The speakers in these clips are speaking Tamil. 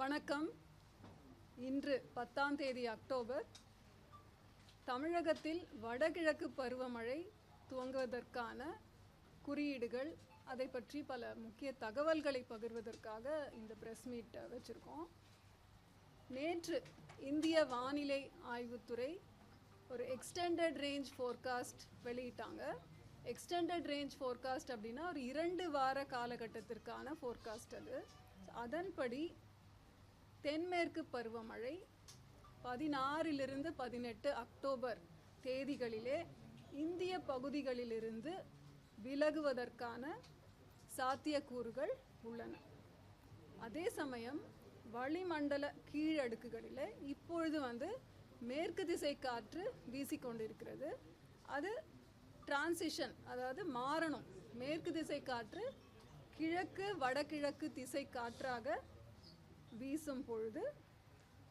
வணக்கம். இன்று பத்தாம் தேதி அக்டோபர். தமிழகத்தில் வடகிழக்கு பருவமழை துவங்குவதற்கான குறியீடுகள் அதை பற்றி பல முக்கிய தகவல்களை பகிர்வதற்காக இந்த ப்ரெஸ் மீட் வச்சுருக்கோம். நேற்று இந்திய வானிலை ஆய்வுத்துறை ஒரு எக்ஸ்டெண்டட் ரேஞ்ச் ஃபோர்காஸ்ட் வெளியிட்டாங்க. எக்ஸ்டெண்டட் ரேஞ்ச் ஃபோர்காஸ்ட் அப்படின்னா ஒரு இரண்டு வார காலகட்டத்திற்கான ஃபோர்காஸ்ட் அது. அதன்படி தென்மேற்கு பருவமழை பதினாறிலிருந்து பதினெட்டு அக்டோபர் தேதிகளிலே இந்திய பகுதிகளிலிருந்து விலகுவதற்கான சாத்தியக்கூறுகள் உள்ளன. அதே சமயம் வளிமண்டல கீழடுக்குகளில் இப்பொழுது வந்து மேற்கு திசை காற்று வீசிக்கொண்டிருக்கிறது. அது டிரான்சிஷன் அதாவது மாறணும். மேற்கு திசை காற்று கிழக்கு வடகிழக்கு திசை காற்றாக வீசும் பொழுது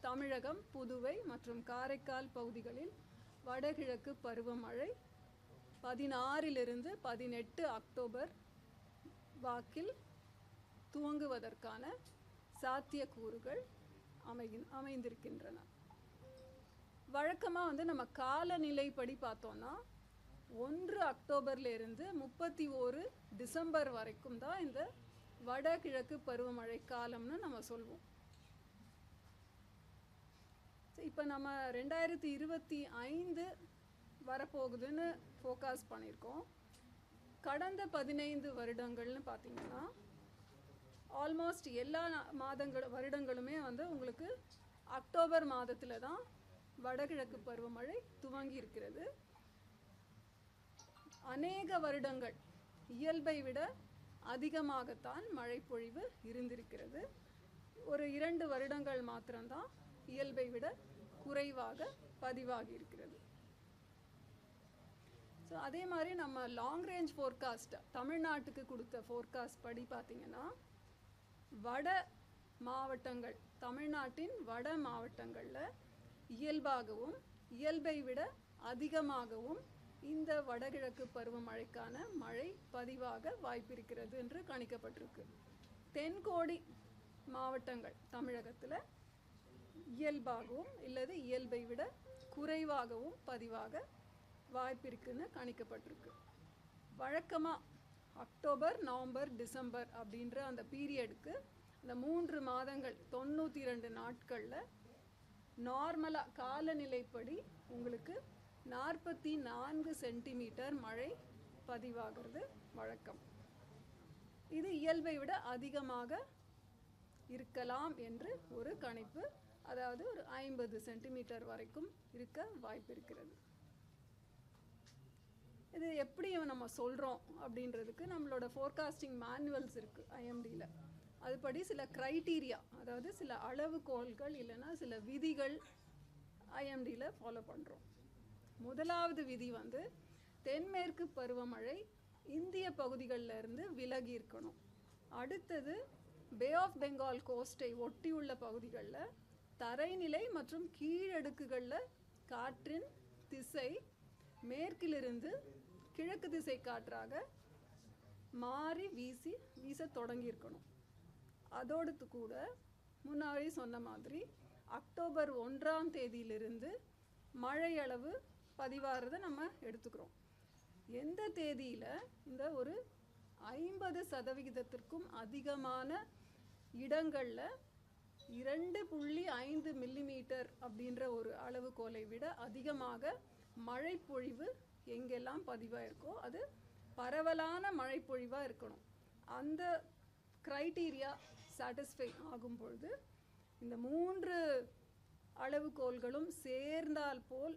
தமிழகம் புதுவை மற்றும் காரைக்கால் பகுதிகளில் வடகிழக்கு பருவமழை பதினாறிலிருந்து பதினெட்டு அக்டோபர் வாக்கில் துவங்குவதற்கான சாத்தியக்கூறுகள் அமைகின் அமைந்திருக்கின்றன. வழக்கமாக வந்து நம்ம காலநிலைப்படி பார்த்தோன்னா ஒன்று அக்டோபர்லேருந்து முப்பத்தி ஓரு டிசம்பர் வரைக்கும் தான் இந்த வடகிழக்கு பருவமழை காலம்னு நம்ம சொல்வோம். இப்போ நம்ம ரெண்டாயிரத்தி இருபத்தி ஐந்து வரப்போகுதுன்னு ஃபோக்கஸ் பண்ணியிருக்கோம். கடந்த பதினைந்து வருடங்கள்னு பார்த்தீங்கன்னா ஆல்மோஸ்ட் எல்லா மாதங்கள் வருடங்களுமே வந்து உங்களுக்கு அக்டோபர் மாதத்தில் தான் வடகிழக்கு பருவமழை துவங்கி இருக்கிறது அநேக வருடங்கள் இயல்பை விட அதிகமாகத்தான் மழைப்பொழிவு இருந்திருக்கிறது. ஒரு இரண்டு வருடங்கள் மாத்திரம்தான் இயல்பை விட குறைவாக பதிவாகி இருக்கிறது ஸோ அதே மாதிரி நம்ம லாங் ரேஞ்ச் ஃபோர்காஸ்ட் தமிழ்நாட்டுக்கு கொடுத்த ஃபோர்காஸ்ட் படி பார்த்திங்கன்னா வட மாவட்டங்கள் தமிழ்நாட்டின் வட மாவட்டங்களில் இயல்பாகவும் இயல்பை விட அதிகமாகவும் இந்த வடகிழக்கு பருவமழைக்கான மழை பதிவாக வாய்ப்பிருக்கிறது என்று கணிக்கப்பட்டிருக்கு. தென்கோடி மாவட்டங்கள் தமிழகத்தில் இயல்பாகவும் இல்லது இயல்பை விட குறைவாகவும் பதிவாக வாய்ப்பிருக்குன்னு கணிக்கப்பட்டிருக்கு. வழக்கமாக அக்டோபர் நவம்பர் டிசம்பர் அப்படின்ற அந்த பீரியடுக்கு அந்த மூன்று மாதங்கள் தொண்ணூற்றி ரெண்டு நாட்களில் நார்மலாக காலநிலைப்படி உங்களுக்கு நாற்பத்தி நான்கு சென்டிமீட்டர் மழை பதிவாகிறது. வழக்கம். இது இயல்பை விட அதிகமாக இருக்கலாம் என்று ஒரு கணிப்பு. அதாவது ஒரு ஐம்பது சென்டிமீட்டர் வரைக்கும் இருக்க வாய்ப்பு இருக்கிறது. இது எப்படி நம்ம சொல்கிறோம் அப்படின்றதுக்கு நம்மளோட ஃபோர்காஸ்டிங் மேனுவல்ஸ் இருக்குது ஐஎம்டியில் அதுபடி சில க்ரைட்டீரியா அதாவது சில அளவுகோல்கள் இல்லைன்னா சில விதிகள் ஐஎம்டியில் ஃபாலோ பண்ணுறோம் முதலாவது விதி வந்து தென்மேற்கு பருவமழை இந்திய பகுதிகளில் இருந்து விலகி இருக்கணும். அடுத்தது பே ஆஃப் பெங்கால் கோஸ்ட்டை ஒட்டியுள்ள பகுதிகளில் தரைநிலை மற்றும் கீழடுக்குகளில் காற்றின் திசை மேற்கிலிருந்து கிழக்கு திசை காற்றாக மாறி வீசி வீச தொடங்கியிருக்கணும். அதோடு கூட முன்னாடி சொன்ன மாதிரி அக்டோபர் ஒன்றாம் தேதியிலிருந்து மழையளவு பதிவாகிறத நம்ம எடுத்துக்கிறோம். எந்த தேதியில்? இந்த ஒரு ஐம்பது சதவிகிதத்திற்கும் அதிகமான இடங்களில் இரண்டு புள்ளி ஐந்து மில்லிமீட்டர் அப்படின்ற ஒரு அளவுகோலை விட அதிகமாக மழைப்பொழிவு எங்கெல்லாம் பதிவாயிருக்கோ அது பரவலான மழைப்பொழிவாக இருக்கணும். அந்த க்ரைட்டீரியா சாட்டிஸ்ஃபை ஆகும் பொழுது இந்த மூன்று அளவுகோல்களும் சேர்ந்தால் போல்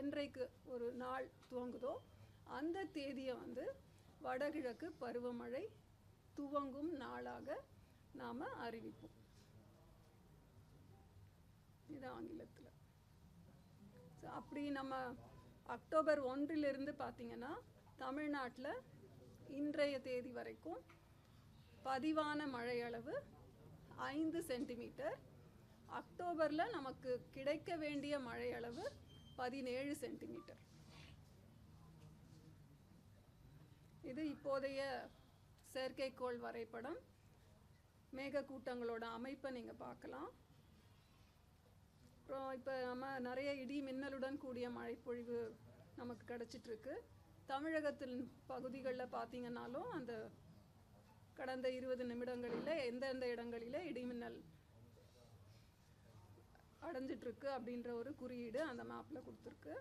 என்றைக்கு ஒரு நாள் துவங்குதோ அந்த தேதியை வந்து வடகிழக்கு பருவமழை துவங்கும் நாளாக நாம் அறிவிப்போம். இது ஆங்கிலத்தில். ஸோ அப்படி நம்ம அக்டோபர் ஒன்றிலிருந்து பார்த்திங்கன்னா தமிழ்நாட்டில் இன்றைய தேதி வரைக்கும் பதிவான மழையளவு ஐந்து சென்டிமீட்டர். அக்டோபரில் நமக்கு கிடைக்க வேண்டிய மழையளவு பதினேழு சென்டிமீட்டர். இது இப்போதைய செயற்கைக்கோள் வரைபடம். மேகக்கூட்டங்களோட அமைப்பை நீங்கள் பார்க்கலாம். அப்புறம் இப்போ நம்ம நிறைய இடி மின்னலுடன் கூடிய மழைப்பொழிவு நமக்கு கிடச்சிட்ருக்கு. தமிழகத்தின் பகுதிகளில் பார்த்தீங்கன்னாலும் அந்த கடந்த இருபது நிமிடங்களில் எந்தெந்த இடங்களில் இடிமின்னல் அடைஞ்சிட்ருக்கு அப்படின்ற ஒரு குறியீடு அந்த மேப்பில் கொடுத்துருக்கு.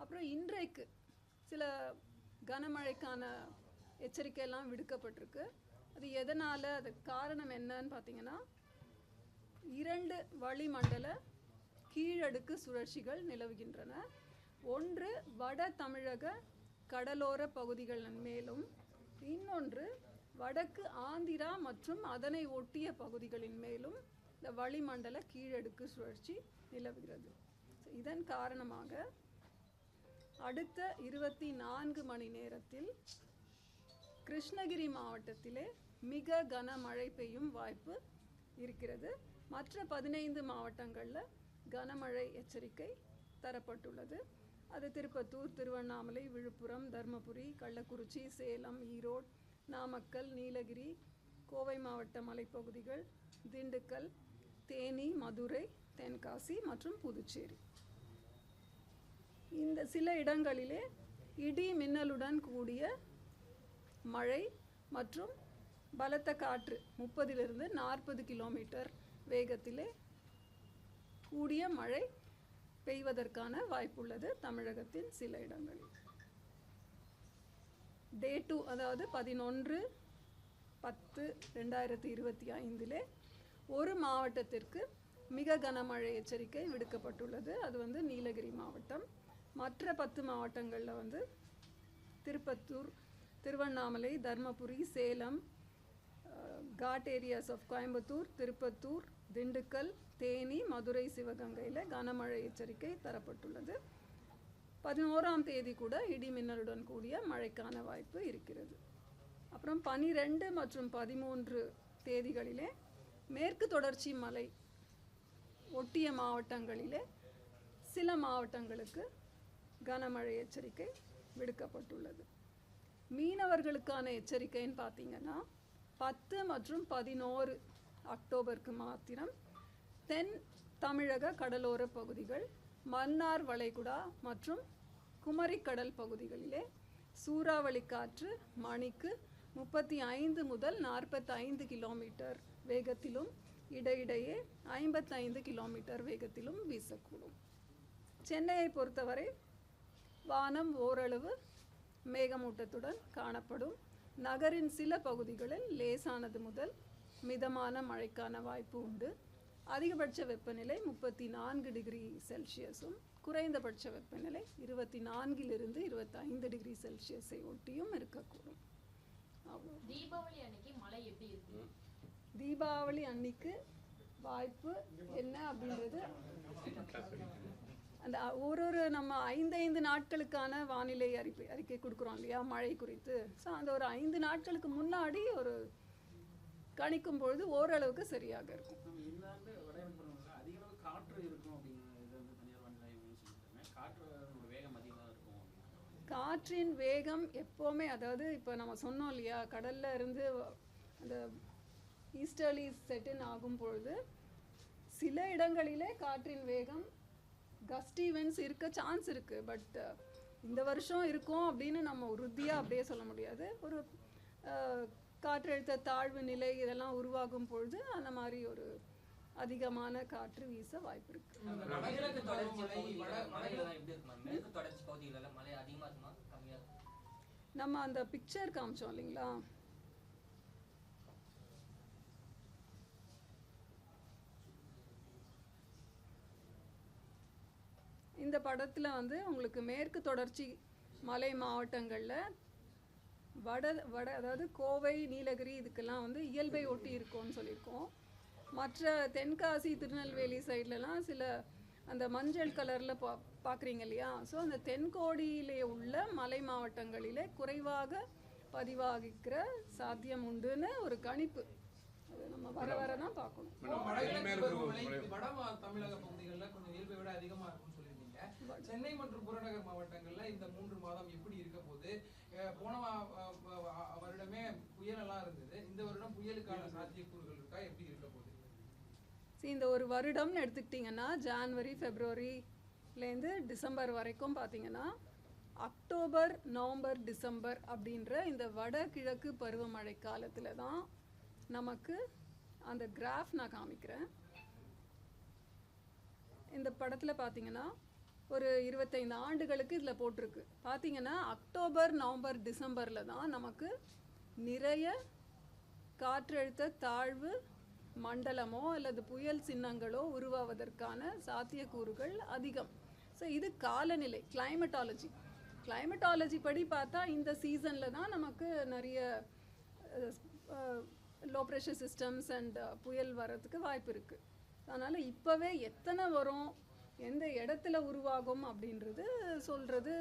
அப்புறம் இன்றைக்கு சில கனமழைக்கான எச்சரிக்கையெல்லாம் விடுக்கப்பட்டிருக்கு. அது எதனால் அது காரணம் என்னன்னு பார்த்தீங்கன்னா இரண்டு வளிமண்டல கீழடுக்கு சுழற்சிகள் நிலவுகின்றன. ஒன்று வட தமிழக கடலோர பகுதிகளின் மேலும் இன்னொன்று வடக்கு ஆந்திரா மற்றும் அதனை ஒட்டிய பகுதிகளின் மேலும் இந்த வளிமண்டல கீழடுக்கு சுழற்சி நிலவுகிறது. இதன் காரணமாக அடுத்த இருபத்தி நான்கு மணி நேரத்தில் கிருஷ்ணகிரி மாவட்டத்திலே மிக கனமழை பெய்யும் வாய்ப்பு இருக்கிறது. மற்ற பதினைந்து மாவட்டங்களில் கனமழை எச்சரிக்கை தரப்பட்டுள்ளது. அது திருப்பத்தூர் திருவண்ணாமலை விழுப்புரம் தர்மபுரி கள்ளக்குறிச்சி சேலம் ஈரோடு நாமக்கல் நீலகிரி கோவை மாவட்ட மலைப்பகுதிகள் திண்டுக்கல் தேனி மதுரை தென்காசி மற்றும் புதுச்சேரி. இந்த சில இடங்களிலே இடி மின்னலுடன் கூடிய மழை மற்றும் பலத்த காற்று முப்பதிலிருந்து நாற்பது கிலோமீட்டர் வேகத்திலே கூடிய மழை பெய்வதற்கான வாய்ப்புள்ளது தமிழகத்தின் சில இடங்களில். டே டூ அதாவது பதினொன்று பத்து ரெண்டாயிரத்தி இருபத்தி ஐந்திலே ஒரு மாவட்டத்திற்கு மிக கனமழை எச்சரிக்கை விடுக்கப்பட்டுள்ளது. அது வந்து நீலகிரி மாவட்டம். மற்ற பத்து மாவட்டங்களில் வந்து Tirupattur Tiruvannamalai Dharmapuri Salem ghat areas of Coimbatore Tirupattur Dindigul Theni Madurai சிவகங்கையில் கனமழை எச்சரிக்கை தரப்பட்டுள்ளது. பதினோராம் தேதி கூட இடி மின்னலுடன் கூடிய மழைக்கான வாய்ப்பு இருக்கிறது. அப்புறம் பனிரெண்டு மற்றும் பதிமூன்று தேதிகளிலே மேற்கு தொடர்ச்சி மலை ஒட்டிய மாவட்டங்களிலே சில மாவட்டங்களுக்கு கனமழை எச்சரிக்கை விடுக்கப்பட்டுள்ளது. மீனவர்களுக்கான எச்சரிக்கைன்னு பார்த்தீங்கன்னா பத்து மற்றும் பதினோரு அக்டோபருக்கு மாத்திரம் தென் தமிழக கடலோர பகுதிகள் மன்னார் வளைகுடா மற்றும் குமரிக்கடல் பகுதிகளிலே சூறாவளி காற்று மணிக்கு முப்பத்தி ஐந்து முதல் நாற்பத்தைந்து கிலோமீட்டர் வேகத்திலும் இடையிடையே ஐம்பத்தைந்து கிலோமீட்டர் வேகத்திலும் வீசக்கூடும். சென்னையை பொறுத்தவரை வானம் ஓரளவு மேகமூட்டத்துடன் காணப்படும். நகரின் சில பகுதிகளில் லேசானது முதல் மிதமான மழைக்கான வாய்ப்பு உண்டு. அதிகபட்ச வெப்பநிலை முப்பத்தி நான்கு டிகிரி செல்சியஸும் குறைந்தபட்ச வெப்பநிலை இருபத்தி நான்கிலிருந்து இருபத்தைந்து டிகிரி செல்சியஸை ஒட்டியும் இருக்கக்கூடும். தீபாவளி அன்னைக்கு மழை எப்படி இருக்கு? தீபாவளி அன்னைக்கு வாய்ப்பு என்ன அப்படின்றது அந்த ஒரு ஒரு நம்ம ஐந்து ஐந்து நாட்களுக்கான வானிலை அறிக்கை அறிக்கை கொடுக்குறோம் இல்லையா? மழை குறித்து. ஸோ அந்த ஒரு ஐந்து நாட்களுக்கு முன்னாடி ஒரு கணிக்கும் பொழுது ஓரளவுக்கு சரியாக இருக்கும். காற்று இருக்கும் அப்படிங்கிற இது வந்து தனியார் வானிலை ஆய்வு சொல்லியிருக்காங்க. காற்றோட வேகம் இருக்கும் காற்றின் வேகம் எப்போவுமே அதாவது இப்போ நம்ம சொன்னோம் இல்லையா கடல்ல இருந்து அந்த ஈஸ்டர்லி செட்டின் ஆகும் பொழுது சில இடங்களிலே காற்றின் வேகம் கஸ்ட் winds இருக்க சான்ஸ் இருக்குது பட் இந்த வருஷம் இருக்கும் அப்படின்னு நம்ம உறுதியாக அப்படியே சொல்ல முடியாது. ஒரு காற்றழுத்த தாழ்வு நிலை இதெல்லாம் உருவாகும் பொழுது அந்த மாதிரி ஒரு அதிகமான காற்று வீச வாய்ப்பு இருக்கு நம்ம அந்த பிக்சர் காமிச்சோம் இல்லைங்களா? இந்த படத்தில் வந்து உங்களுக்கு மேற்கு தொடர்ச்சி மலை மாவட்டங்களில் வட வட அதாவது கோவை நீலகிரி இதுக்கெல்லாம் வந்து இயல்பை ஒட்டி இருக்கும்னு சொல்லியிருக்கோம். மற்ற தென்காசி திருநெல்வேலி சைட்லலாம் சில அந்த மஞ்சள் கலரில் பா பார்க்குறீங்க இல்லையா? ஸோ அந்த தென்கோடியிலே உள்ள மலை மாவட்டங்களிலே குறைவாக பதிவாகிக்கிற சாத்தியம் உண்டுன்னு ஒரு கணிப்பு. அது நம்ம வர வர தான் பார்க்கணும். வட தமிழக பகுதிகளில் கொஞ்சம் இயல்பை விட அதிகமா இருக்கும்னு சொல்லியிருந்தீங்க. சென்னை மற்றும் புறநகர் மாவட்டங்கள்ல இந்த மூன்று மாதம் எப்படி இருக்க அஹ் போன வருடமே புயல் எல்லாம் இருந்தது. இந்த வருடம் புயலுக்கான சாத்தியக்கூறுகள் இருக்கா? எப்படி இருக்க? போகுது இந்த ஒரு வருடம்னு எடுத்துக்கிட்டிங்கன்னா ஜான்வரி ஃபெப்ரவரிலேருந்து டிசம்பர் வரைக்கும் பார்த்தீங்கன்னா அக்டோபர் நவம்பர் டிசம்பர் அப்படின்ற இந்த வடகிழக்கு பருவமழை காலத்தில் தான் நமக்கு அந்த கிராஃப் நான் காமிக்கிறேன். இந்த படத்தில் பார்த்தீங்கன்னா ஒரு இருபத்தைந்து ஆண்டுகளுக்கு இதில் போட்டிருக்கு. பார்த்தீங்கன்னா அக்டோபர் நவம்பர் டிசம்பரில் தான் நமக்கு நிறைய காற்றழுத்த தாழ்வு மண்டலமோ அல்லது புயல் சின்னங்களோ உருவாவதற்கான சாத்தியக்கூறுகள் அதிகம். ஸோ இது காலநிலை கிளைமட்டாலஜி கிளைமட்டாலஜி படி பார்த்தா இந்த சீசனில் தான் நமக்கு நிறைய லோ ப்ரெஷர் சிஸ்டம்ஸ் அண்ட் புயல் வர்றதுக்கு வாய்ப்பு இருக்குது அதனால் இப்போவே எத்தனை வரும் எந்த இடத்துல உருவாகும் அப்படின்றது சொல்கிறது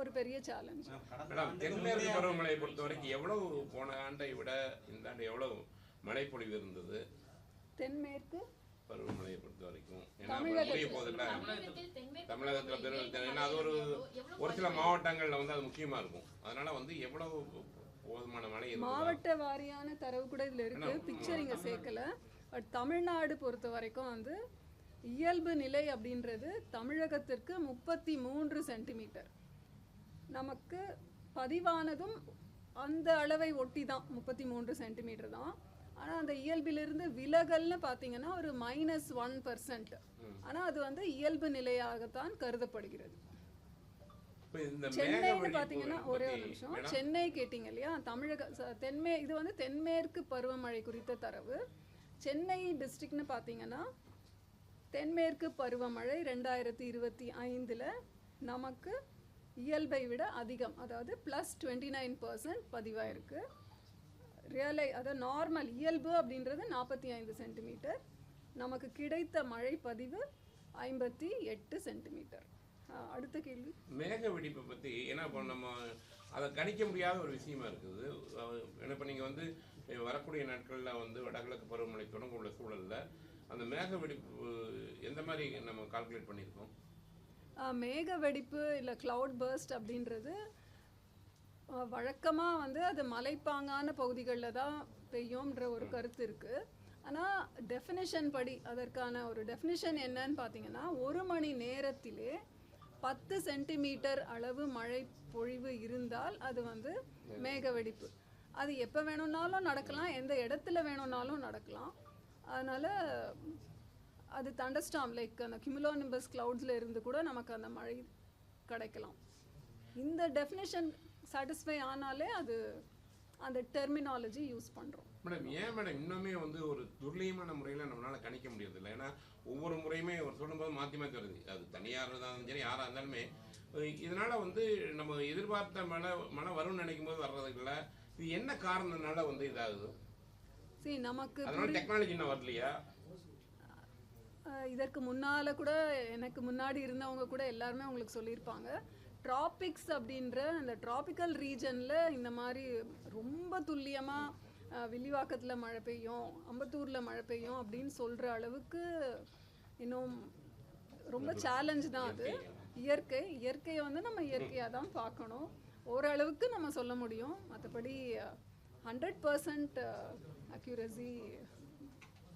ஒரு பெரிய சேலஞ்ச் மேடம் தென்மேற்கு பருவமழையை பொறுத்த வரைக்கும் எவ்வளவு போன ஆண்டை விட இந்த ஆண்டு எவ்வளவு மழைப்பொழிவு இருந்தது தென்மேற்கு பருவமழையை பொறுத்த வரைக்கும் ஏன்னா தமிழகத்துல- போதில்ல பெரும் ஏன்னா அது ஒரு ஒரு சில? மாவட்டங்கள்ல வந்து அது முக்கியமா இருக்கும். அதனால வந்து எவ்வளவு போதுமான மழை மாவட்ட வாரியான தரவு கூட இதில் இருக்கு. பிக்சர் இங்கே சேர்க்கல. பட் தமிழ்நாடு பொறுத்த வரைக்கும் வந்து இயல்பு நிலை அப்படின்றது தமிழகத்திற்கு முப்பத்தி மூன்று சென்டிமீட்டர். நமக்கு பதிவானதும் அந்த அளவை ஒட்டி தான் முப்பத்தி மூன்று சென்டிமீட்டர் தான். ஆனால் அந்த இயல்பிலிருந்து விலகல்னு பார்த்தீங்கன்னா ஒரு மைனஸ் ஒன் பர்சன்ட் ஆனால் அது வந்து இயல்பு நிலையாகத்தான் கருதப்படுகிறது. சென்னைன்னு பார்த்தீங்கன்னா ஒரே ஒரு நிமிஷம். சென்னை கேட்டிங்க இல்லையா? தமிழக தென்மே இது வந்து தென்மேற்கு பருவமழை குறித்த தரவு. சென்னை டிஸ்ட்ரிக்ட்னு பார்த்தீங்கன்னா தென்மேற்கு பருவமழை ரெண்டாயிரத்தி இருபத்தி ஐந்தில் நமக்கு இயல்பை விட அதிகம். அதாவது ப்ளஸ் டுவெண்ட்டி நைன் பர்சன்ட் பதிவாயிருக்கு. ரியலை அதாவது நார்மல் இயல்பு அப்படின்றது நாற்பத்தி ஐந்து சென்டிமீட்டர் நமக்கு கிடைத்த மழை பதிவு ஐம்பத்தி எட்டு சென்டிமீட்டர் அடுத்த கேள்வி. மேக வெடிப்பை பத்தி ஏன்னா இப்போ நம்ம அதை கணிக்க முடியாத ஒரு விஷயமா இருக்குது. இப்போ நீங்கள் வந்து வரக்கூடிய நாட்களில் வந்து வடகிழக்கு பருவமழை தொடங்க உள்ள சூழல்ல அந்த மேக வெடிப்பு எந்த மாதிரி நம்ம கால்குலேட் பண்ணியிருக்கோம்? மேக வெடிப்பு இல்லை cloud burst அப்படின்றது வழக்கமாக வந்து அது மலைப்பாங்கான பகுதிகளில் தான் பெய்யும்ன்ற ஒரு கருத்து இருக்குது ஆனால் டெஃபினிஷன் படி அதற்கான ஒரு டெஃபினிஷன் என்னன்னு பார்த்தீங்கன்னா ஒரு மணி நேரத்திலே பத்து சென்டிமீட்டர் அளவு மழை பொழிவு இருந்தால் அது வந்து மேக வெடிப்பு அது எப்போ வேணும்னாலும் நடக்கலாம் எந்த இடத்துல வேணும்னாலும் நடக்கலாம். அதனால் அது தண்டர்ஸ்டாம் லைக் அந்த கிமுலோனிம்பஸ் கிளவுட்ஸில் இருந்து கூட நமக்கு அந்த மழை கிடைக்கலாம். இந்த டெஃபினேஷன் சாட்டிஸ்ஃபை ஆனாலே அது அந்த டெர்மினாலஜி யூஸ் பண்ணுறோம் மேடம் ஏன் மேடம் இன்னுமே வந்து ஒரு துல்லியமான முறையில் நம்மளால கணிக்க முடியறதில்ல? ஏன்னா ஒவ்வொரு முறையுமே ஒரு சொல்லும்போது மாற்றி மாற்றி வருது. அது தனியார் இருந்தாலும் சரி யாராக இருந்தாலுமே. இதனால வந்து நம்ம எதிர்பார்த்த மழை மழை வரும்னு நினைக்கும் போது வர்றது இல்லை இது என்ன காரணத்தினால வந்து இதாகுது? சரி நமக்கு அதனால டெக்னாலஜி இன்னும் வரலையா? இதற்கு முன்னால் கூட எனக்கு முன்னாடி இருந்தவங்க கூட எல்லாருமே உங்களுக்கு சொல்லியிருப்பாங்க. ட்ராபிக்ஸ் அப்படின்ற அந்த ட்ராபிக்கல் ரீஜனில் இந்த மாதிரி ரொம்ப துல்லியமாக வில்லிவாக்கத்தில் மழை பெய்யும் அம்பத்தூரில் மழை பெய்யும் அப்படின்னு சொல்கிற அளவுக்கு இன்னும் ரொம்ப சேலஞ்ச் தான் அது. இயற்கை. இயற்கையை வந்து நம்ம இயற்கையாக தான் பார்க்கணும். ஓரளவுக்கு நம்ம சொல்ல முடியும். மற்றபடி ஹண்ட்ரட் பர்சன்ட் அக்யூரசி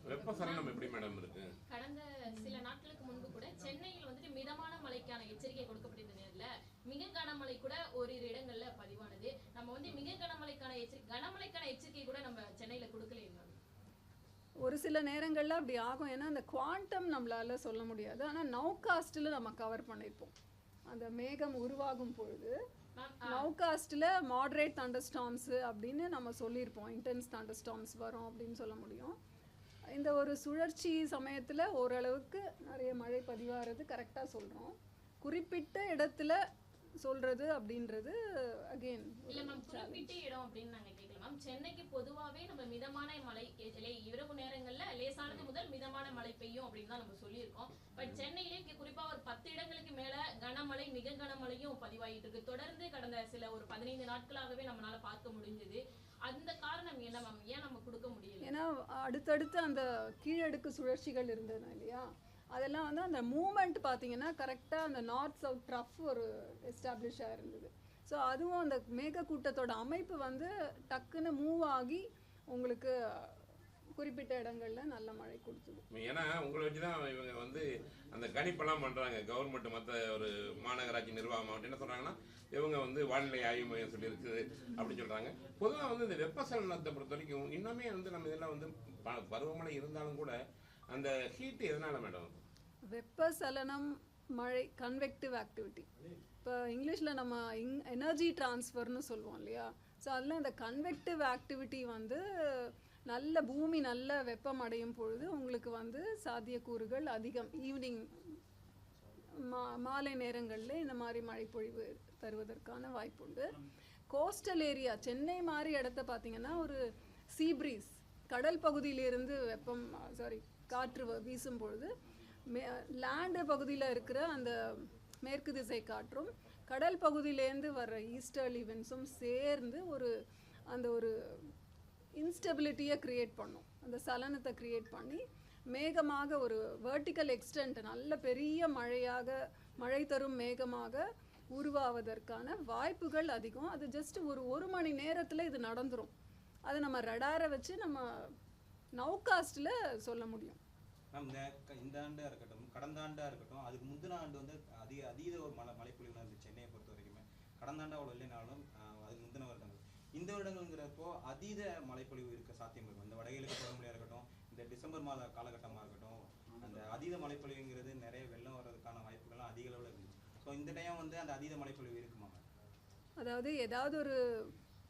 வெப்பசலனம் எப்படி மேடம் இருக்கு? கடந்த சில நாட்களுக்கு முன்பு கூட சென்னையில் வந்துட்டு மிதமான மழைக்கான எச்சரிக்கை கொடுக்கப்பட்டிருந்த நேரத்துல மிக கனமழை கூட ஓரிரு இடங்கள்ல பதிவானது. நம்ம வந்து மிக கனமழைக்கான எச்சரிக்கை கனமழைக்கான எச்சரிக்கை கூட நம்ம சென்னையில கொடுக்கலையே மேம். ஒரு சில நேரங்களில் அப்படி ஆகும். ஏன்னா அந்த குவாண்டம் நம்மளால சொல்ல முடியாது. ஆனால் நவுகாஸ்டில் நம்ம கவர் பண்ணியிருப்போம் அந்த மேகம் உருவாகும் பொழுது நவுகாஸ்டில் மாட்ரேட் தண்டர்ஸ்டாம்ஸு அப்படின்னு நம்ம சொல்லியிருப்போம். இன்டென்ஸ் தண்டர்ஸ்டாம்ஸ் வரும் அப்படின்னு சொல்ல முடியும். இந்த ஒரு சுழற்சி சமயத்தில் ஓரளவுக்கு நிறைய மழை பதிவாகிறது கரெக்டாக சொல்கிறோம் குறிப்பிட்ட இடத்துல சொல்கிறது அப்படின்றது அகெயின் இல்ல மேம் குறிப்பிட்ட இடம் அப்படின்னு நாங்க கேட்கல மேம் சென்னைக்கு பொதுவாவே நம்ம மிதமான மழை இரவு நேரங்கள்ல லேசானது முதல் மிதமான மழை பெய்யும் அப்படின்னு தான் நம்ம சொல்லியிருக்கோம். பட் சென்னையிலே குறிப்பா ஒரு பத்து இடங்களுக்கு மேல கனமழை மிக கனமழையும் பதிவாகிட்டு இருக்கு. தொடர்ந்து கடந்த சில ஒரு பதினைந்து நாட்களாகவே நம்மளால பார்க்க முடிஞ்சது. அந்த காரணம் என்ன மேம் ஏன் நம்ம கொடுக்க முடியல? ஏன்னா அடுத்தடுத்து அந்த கீழடுக்கு சுழற்சிகள் இருந்தது இல்லையா? அதெல்லாம் வந்து அந்த மூமெண்ட் பார்த்தீங்கன்னா கரெக்டாக அந்த நார்த் சவுத் ட்ரஃப் ஒரு எஸ்டாப்ளிஷ் ஆகிருந்தது ஸோ அதுவும் அந்த மேகக்கூட்டத்தோட அமைப்பு வந்து டக்குன்னு மூவ் ஆகி உங்களுக்கு குறிப்பிட்ட இடங்கள்ல நல்ல மழை கொடுத்தது. ஏன்னா உங்களை வச்சு தான் இவங்க வந்து அந்த கணிப்பெல்லாம் பண்ணுறாங்க கவர்மெண்ட் மற்ற ஒரு மாநகராட்சி நிர்வாகம் மாவட்டம் என்ன சொல்கிறாங்கன்னா இவங்க வந்து வானிலை ஆய்வு மையம் சொல்லியிருக்குது அப்படின்னு சொல்கிறாங்க பொதுவாக வந்து இந்த வெப்பசலனத்தை பொறுத்த வரைக்கும் இன்னுமே வந்து நம்ம இதெல்லாம் வந்து ப- பருவமழை இருந்தாலும் கூட அந்த ஹீட் எதனால மேடம் வெப்பசலனம் மழை கன்வெக்டிவ் ஆக்டிவிட்டி இப்போ இங்கிலீஷில் நம்ம இங் எனர்ஜி ட்ரான்ஸ்ஃபர்னு சொல்லுவோம் இல்லையா? ஸோ அதில் அந்த கன்வெக்டிவ் ஆக்டிவிட்டி வந்து நல்ல பூமி நல்ல வெப்பம் அடையும் பொழுது உங்களுக்கு வந்து சாத்தியக்கூறுகள் அதிகம். ஈவினிங் மா மாலை நேரங்களில் இந்த மாதிரி மழைப்பொழிவு தருவதற்கான வாய்ப்புண்டு. கோஸ்டல் ஏரியா சென்னை மாதிரி இடத்த பார்த்தீங்கன்னா ஒரு சீப்ரீஸ் கடல் பகுதியிலிருந்து வெப்பம் சாரி காற்று வ- வீசும் பொழுது மே லேண்டு பகுதியில் இருக்கிற அந்த மேற்கு திசை காற்றும் கடல் பகுதியிலேருந்து வர்ற ஈஸ்டர்லி வின்ஸும் சேர்ந்து ஒரு அந்த ஒரு இன்ஸ்டெபிலிட்டியை க்ரியேட் பண்ணும். அந்த சலனத்தை க்ரியேட் பண்ணி மேகமாக ஒரு வெர்டிக்கல் எக்ஸ்டென்ட் நல்ல பெரிய மழையாக மழை தரும் மேகமாக உருவாவதற்கான வாய்ப்புகள் அதிகம். அது ஜஸ்ட் ஒரு ஒரு மணி நேரத்தில் இது நடந்துடும் அதை நம்ம ரடாரை வச்சு நம்ம நவுகாஸ்டில் சொல்ல முடியும். மேம் இந்த இந்த ஆண்டாக இருக்கட்டும் கடந்த ஆண்டாக இருக்கட்டும் அதுக்கு முந்தின ஆண்டு வந்து அதிக அதீத ஒரு மழை மழைப்பொழிவு இருந்துச்சு சென்னையை பொறுத்த வரைக்குமே. கடந்த ஆண்டு அவ்வளோ இல்லைனாலும் அதுக்கு முந்தின வருடங்கள் இந்த வருடங்கள்ங்கிறப்போ அதீத மழைப்பொழிவு இருக்க சாத்தியம் இருக்கும் இந்த வடகிழக்கு பருவமழையாக இருக்கட்டும் இந்த டிசம்பர் மாத காலகட்டமாக இருக்கட்டும் அந்த அதீத மழைப்பொழிவுங்கிறது நிறைய வெள்ளம் வர்றதுக்கான வாய்ப்புகள்லாம் அதிக அளவில் இருந்துச்சு. ஸோ இந்த டைம் வந்து அந்த அதீத மழைப்பொழிவு இருக்குமா அதாவது ஏதாவது ஒரு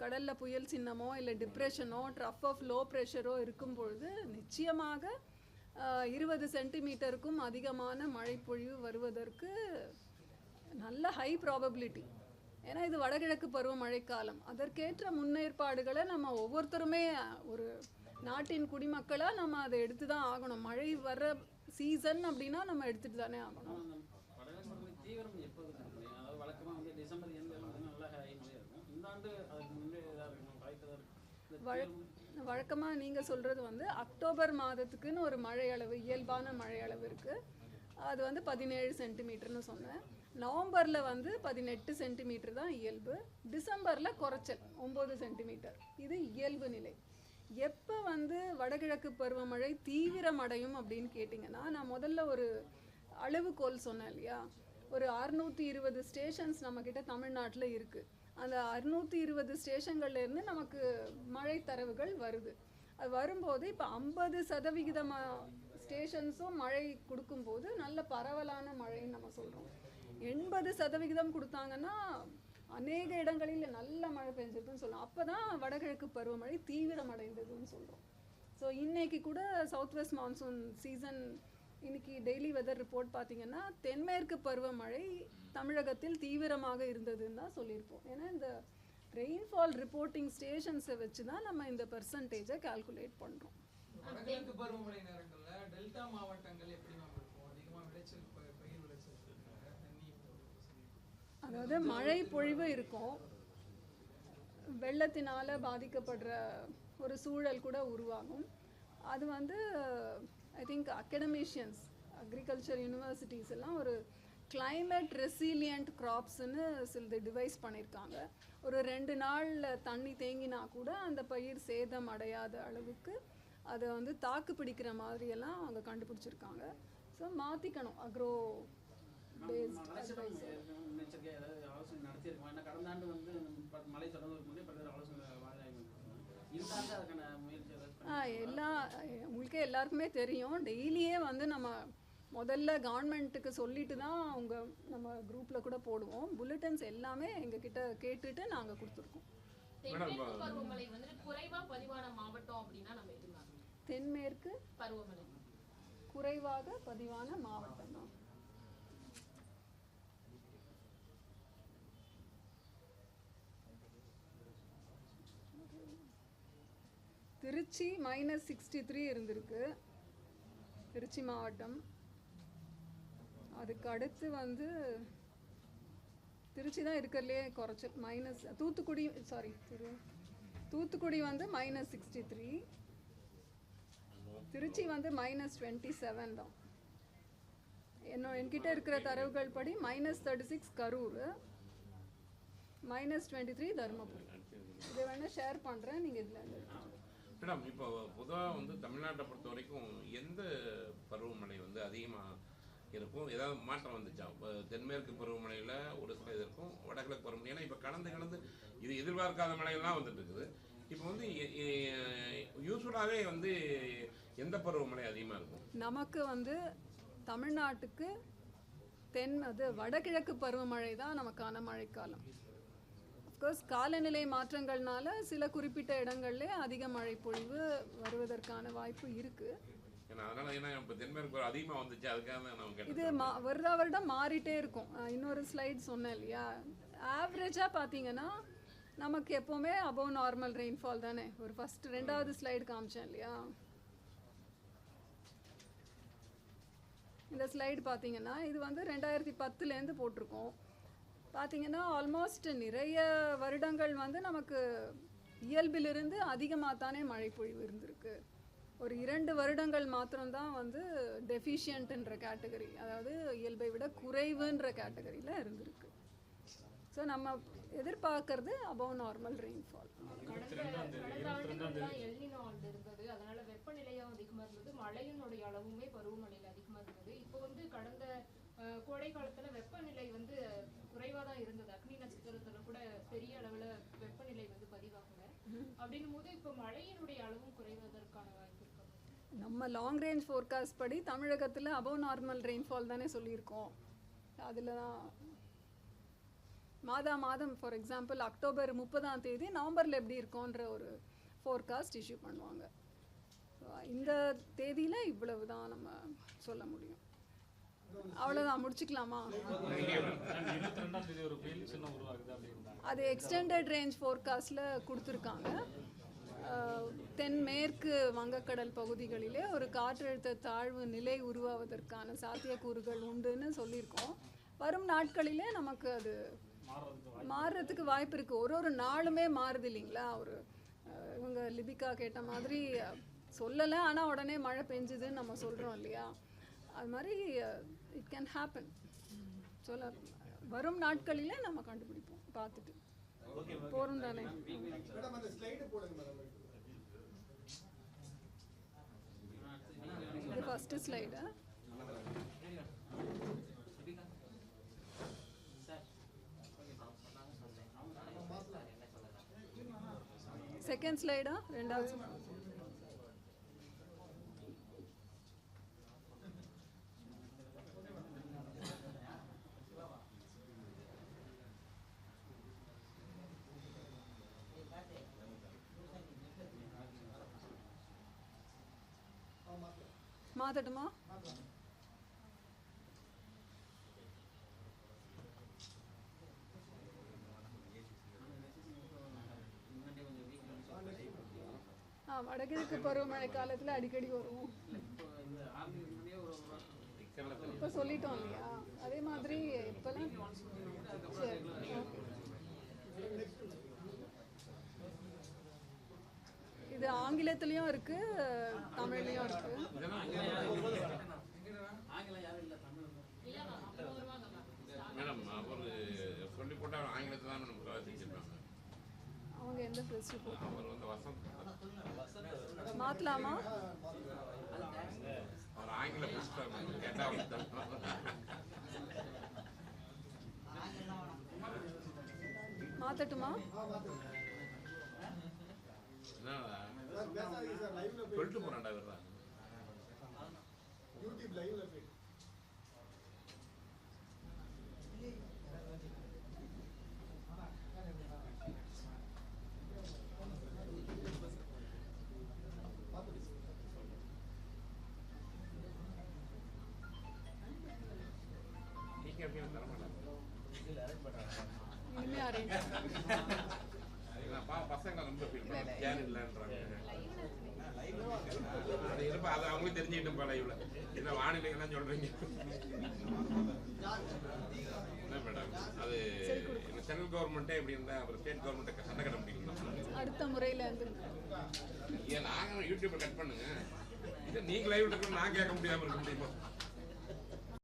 கடலில் புயல் சின்னமோ இல்லை டிப்ரெஷனோ ட்ரஃப் ஆஃப் லோ ப்ரெஷரோ இருக்கும் பொழுது நிச்சயமாக இருபது சென்டிமீட்டருக்கும் அதிகமான மழைப்பொழிவு வருவதற்கு நல்ல ஹை ப்ராபபிலிட்டி ஏன்னா இது வடகிழக்கு பருவ மழைக்காலம் அதற்கேற்ற முன்னேற்பாடுகளை நம்ம ஒவ்வொருத்தருமே ஒரு நாட்டின் குடிமக்களாக நம்ம அதை எடுத்து தான் ஆகணும். மழை வர்ற சீசன் அப்படின்னா நம்ம எடுத்துட்டு தானே ஆகணும் வழக்கமாக நீங்கள் சொல்கிறது வந்து அக்டோபர் மாதத்துக்குன்னு ஒரு மழை அளவு இயல்பான மழை அளவு இருக்குது அது வந்து பதினேழு சென்டிமீட்டர்னு சொன்னேன். நவம்பரில் வந்து பதினெட்டு சென்டிமீட்டர் தான் இயல்பு. டிசம்பரில் குறைச்சல் ஒம்பது சென்டிமீட்டர். இது இயல்பு நிலை. எப்போ வந்து வடகிழக்கு பருவமழை தீவிரமடையும் அப்படின்னு கேட்டிங்கன்னா நான் முதல்ல ஒரு அளவுகோல் சொன்னேன் இல்லையா? ஒரு அறுநூற்றி இருபது ஸ்டேஷன்ஸ் நம்மக்கிட்ட தமிழ்நாட்டில் இருக்குது அந்த அறுநூற்றி இருபது ஸ்டேஷன்கள்லேருந்து நமக்கு மழை தரவுகள் வருது. அது வரும்போது இப்போ ஐம்பது சதவிகிதமாக ஸ்டேஷன்ஸும் மழை கொடுக்கும்போது நல்ல பரவலான மழைன்னு நம்ம சொல்கிறோம் எண்பது சதவிகிதம் கொடுத்தாங்கன்னா அநேக இடங்களில் நல்ல மழை பெஞ்சிருக்குன்னு சொல்லலாம் அப்போ தான் வடகிழக்கு பருவமழை தீவிரமடைந்ததுன்னு சொல்கிறோம் ஸோ இன்னைக்கு கூட சவுத் வெஸ்ட் மான்சூன் சீசன் இன்னைக்கு டெய்லி வெதர் ரிப்போர்ட் பார்த்தீங்கன்னா தென்மேற்கு பருவமழை தமிழகத்தில் தீவிரமாக இருந்ததுன்னு தான் சொல்லியிருப்போம். ஏன்னா இந்த ரெயின்ஃபால் ரிப்போர்ட்டிங் ஸ்டேஷன்ஸை வச்சு தான் நம்ம இந்த பெர்சன்டேஜை கால்குலேட் பண்ணுறோம் வடகிழக்கு பருவமழை நேரங்கள்ல டெல்டா மாவட்டங்கள் எப்படி மேம் இருக்கும்? அதிகமா விளைச்சல் ப- பயிர் விளைச்சல் இருக்கிற தண்ணி வசதி அதாவது மழை பொழிவு இருக்கும். வெள்ளத்தினால பாதிக்கப்படுற ஒரு சூழல் கூட உருவாகும். அது வந்து I think academicians agriculture universities எல்லாம் ஒரு climate ரெசிலியன்ட் கிராப்ஸ்னு சிலது டிவைஸ் பண்ணியிருக்காங்க ஒரு ரெண்டு நாளில் தண்ணி தேங்கினா கூட அந்த பயிர் சேதம் அடையாத அளவுக்கு அதை வந்து தாக்கு பிடிக்கிற மாதிரியெல்லாம் அவங்க கண்டுபிடிச்சிருக்காங்க. ஸோ மாற்றிக்கணும் அக்ரோ பேஸ்ட் எல்லா உங்களுக்கே எல்லாருக்குமே தெரியும். டெய்லியே வந்து நம்ம முதல்ல கவர்மெண்ட்டுக்கு சொல்லிட்டு தான் அவங்க நம்ம குரூப்பில் கூட போடுவோம். புல்லட்டின்ஸ் எல்லாமே எங்ககிட்ட கேட்டுட்டு நாங்கள் கொடுத்துருக்கோம். தென்மேற்கு பருவமழை. குறைவாக பதிவான மாவட்டம் தான். திருச்சி மைனஸ் சிக்ஸ்டி த்ரீ இருந்திருக்கு. திருச்சி மாவட்டம். அதுக்கு அடுத்து வந்து திருச்சி தான் இருக்கிறதுலே குறைச்சல். மைனஸ் தூத்துக்குடி சாரி திரு தூத்துக்குடி வந்து மைனஸ் சிக்ஸ்டி த்ரீ திருச்சி வந்து மைனஸ் டுவெண்ட்டி செவன் தான். என்னோட என்கிட்ட இருக்கிற தரவுகள் படி minus thirty six Karur minus twenty three Dharmapuri. இதை வேணால் ஷேர் பண்ணுறேன் நீங்கள் இதில் மேடம் இப்போ பொதுவாக வந்து தமிழ்நாட்டை பொறுத்த வரைக்கும் எந்த பருவமழை வந்து அதிகமாக இருக்கும்? ஏதாவது மாற்றம் வந்துச்சா? இப்போ தென்மேற்கு பருவமழையில் ஒரு சில இது இருக்கும் வடகிழக்கு பருவமழை. ஏன்னா இப்போ கலந்து கலந்து இது எதிர்பார்க்காத மழையெல்லாம் வந்துட்டு இருக்குது இப்போ வந்து யூஸ்ஃபுல்லாகவே வந்து எந்த பருவமழை அதிகமாக இருக்கும்? நமக்கு வந்து தமிழ்நாட்டுக்கு தென் அது வடகிழக்கு பருவமழை தான் நமக்கான மழைக்காலம். அஃப்கோர்ஸ் காலநிலை மாற்றங்கள்னால சில குறிப்பிட்ட இடங்கள்ல அதிக மழை பொழிவு வருவதற்கான வாய்ப்பு இருக்கு. ஏன்னா அதனால ஏன்னா இப்போ தென்மேற்கு பருவம் அதிகமாக வந்துச்சு அதுக்காக தான் நான் இது வருடா வருடம் மாறிட்டே இருக்கும். இன்னொரு ஸ்லைட் சொன்னேன் இல்லையா? ஆவரேஜாக பார்த்தீங்கன்னா நமக்கு எப்போவுமே அபவ் நார்மல் ரெயின்ஃபால் தானே. ஒரு ஃபர்ஸ்ட் ரெண்டாவது ஸ்லைடு காமிச்சேன் இல்லையா? இந்த ஸ்லைடு பார்த்தீங்கன்னா இது வந்து ரெண்டாயிரத்தி பத்துலேருந்து போட்டிருக்கோம். பார்த்தீங்கன்னா ஆல்மோஸ்ட் நிறைய வருடங்கள் வந்து நமக்கு இயல்பிலிருந்து அதிகமாக தானே மழை பொழிவு இருந்திருக்கு. ஒரு இரண்டு வருடங்கள் மாத்திரம்தான் வந்து டெஃபிஷியன்ட்டுன்ற கேட்டகரி அதாவது இயல்பை விட குறைவுன்ற கேட்டகரியில் இருந்திருக்கு. ஸோ நம்ம எதிர்பார்க்கறது அபவ் நார்மல் ரெயின்ஃபால் கடந்த கடந்த இருந்தது அதனால வெப்பநிலையும் அதிகமாக இருந்தது மழையினுடைய அளவுமே பருவமழையில் அதிகமாக இருந்தது இப்போ வந்து கடந்த கோடை காலத்தில் வெப்பநிலை வந்து குறைவா தான் இருந்தது. அக்னி நட்சத்திரத்துல கூட பெரிய அளவுல வெப்பநிலை வந்து பதிவாகல. அப்படின்னும் போது இப்போ மழையினுடைய அளவும் குறைவதற்கான வாய்ப்பு இருக்கா? நம்ம லாங் ரேஞ்ச் ஃபோர்காஸ்ட் படி தமிழகத்தில் அபவ் நார்மல் ரெயின்ஃபால் தானே சொல்லியிருக்கோம். அதில் தான் மாதா மாதம் ஃபார் எக்ஸாம்பிள் அக்டோபர் முப்பதாம் தேதி நவம்பரில் எப்படி இருக்கும்ன்ற ஒரு ஃபோர்காஸ்ட் இஷ்யூ பண்ணுவாங்க. இந்த தேதியில் இவ்வளவு தான் நம்ம சொல்ல முடியும். அவ்வளோதான் முடிச்சுக்கலாமா? அது எக்ஸ்டெண்டட் ரேஞ்ச் ஃபோர்காஸ்டில் கொடுத்துருக்காங்க. தென்மேற்கு வங்கக்கடல் பகுதிகளிலே ஒரு காற்றழுத்த தாழ்வு நிலை உருவாவதற்கான சாத்தியக்கூறுகள் உண்டுன்னு சொல்லியிருக்கோம். வரும் நாட்களிலே நமக்கு அது மாறுறதுக்கு வாய்ப்பு இருக்குது ஒரு ஒரு நாளுமே மாறுது இல்லைங்களா? ஒரு இவங்க லிபிகா கேட்ட மாதிரி சொல்லலை ஆனால் உடனே மழை பெஞ்சுதுன்னு நம்ம சொல்கிறோம் இல்லையா? அது மாதிரி இட் கேன் ஹேப்பன் சொல்ல வரும் நாட்களிலே நம்ம கண்டுபிடிப்போம் பார்த்துட்டு. போரும் தானே. இது ஃபஸ்ட்டு ஸ்லைடு செகண்ட் ஸ்லைடா ரெண்டாவது slide. ஆ வடகிழக்கு பருவமழை காலத்தில் அடிக்கடி வரும். இப்போ இப்போ சொல்லிட்டோம் இல்லையா? அதே மாதிரி இப்போலாம் சரி இது ஆங்கிலத்திலயும் இருக்கு தமிழ்லயும் இருக்கு. மேடம் அவர் சொல்லி போட்டால் ஆங்கிலத்தை தான் வாசிச்சிருக்காங்க அவங்க எந்த ரிப்போர்ட் அவர் வந்து வசந்த். மாத்தலாமா? அவர் ஆங்கில புஸ்தகம் கேட்டால் அவர் தருவார். சொல்லிட்டு போறான்டா இவர் தான் நீங்க அப்படியே தர மாட்டாங்க இனிமே அரேஞ்ச் பசங்க ரொம்ப ஃபீல் பண்ணாங்க சேர் இல்லைன்றாங்க. அது இருப்பா அது அவங்களும் தெரிஞ்சுக்கிட்டோம் என்ன வானிலைக்கு தான் சொல்றீங்க? என்ன மேடம் அது சென்ட்ரல் கவர்மெண்ட்டே எப்படி இருந்தா அப்புறம் ஸ்டேட் கவர்மெண்ட்டை சண்டை கட்ட முடியும்? அடுத்த முறையில இருந்து ஏன் நாங்க யூடியூப்ல கட் பண்ணுங்க. இது நீங்க லைவ்ல இருக்க நான் கேட்க முடியாம இருக்க முடியுமா